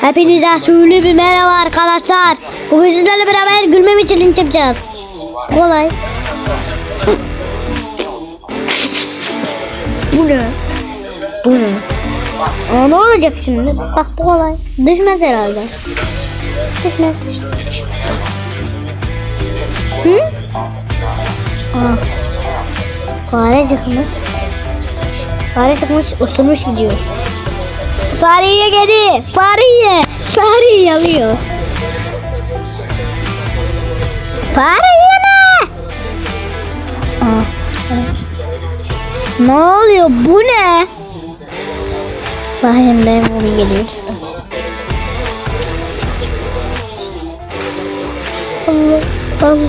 Hepinize sürülü bir merhaba arkadaşlar. Bugün sizlerle beraber gülmeme challenge yapacağız. Kolay. Bu ne? Bu ne? Aa, ne olacak şimdi? Bak bu kolay. Düşmez herhalde. Düşmez. Hı? Aa. Fare çıkmış. Fare çıkmış, ısırmış gidiyor. Fareyi yedi. Fareyi. Fareyi yalıyor. Fare yeme. Aa, ne oluyor? Bu ne? Bakayım ben bunu geliyor. Allah. Allah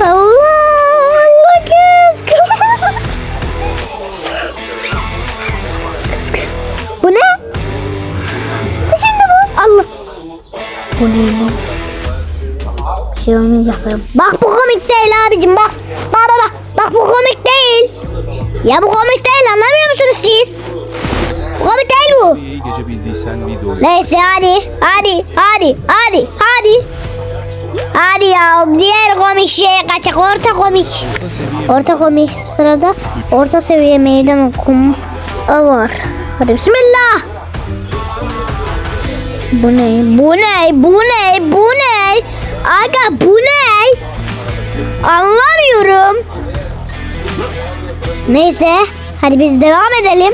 Allah Bu ne lan? Şey olmayacak. Bak bu komik değil abicim bak. Bak bak bak. Bak bu komik değil. Ya bu komik değil anlamıyor musunuz siz? Komik değil bu. İyi gece bildiysen videoyu Neyse hadi. Hadi. Hadi. Hadi. Hadi. Hadi ya. Diğer komik şeye kaçak. Orta komik. Orta komik sırada orta seviye meydan okuma var. Hadi bismillah. Bu ne? Bu ne? Bu ne? Bu ne? Aga bu ne? Anlamıyorum. Neyse. Hadi biz devam edelim.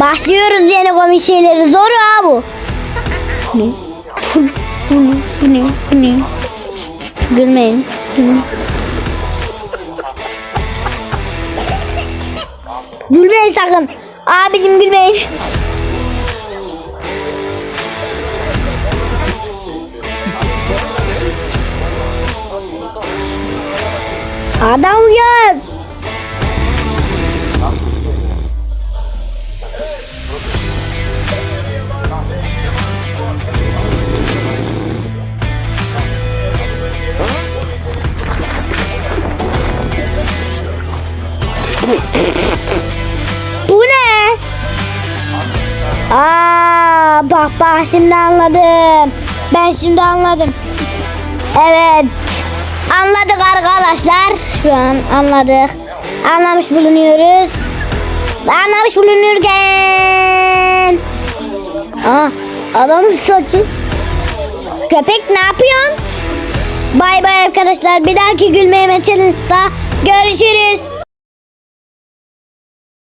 Başlıyoruz yeni komik şeyleri. Zor ha bu. Bu ne? Gülmeyin. Gülmeyin. Gülmeyin sakın. Abicim gülmeyin. Adam uyan. Bu ne? Aa, bak bak şimdi anladım. Ben şimdi anladım. Evet. Anladık arkadaşlar. Şu an anladık. Anlamış bulunuyoruz. Anlamış bulunurken. Aa, adamın saçı. Köpek ne yapıyorsun? Bay bay arkadaşlar. Bir dahaki gülmeyeme challenge'da görüşürüz.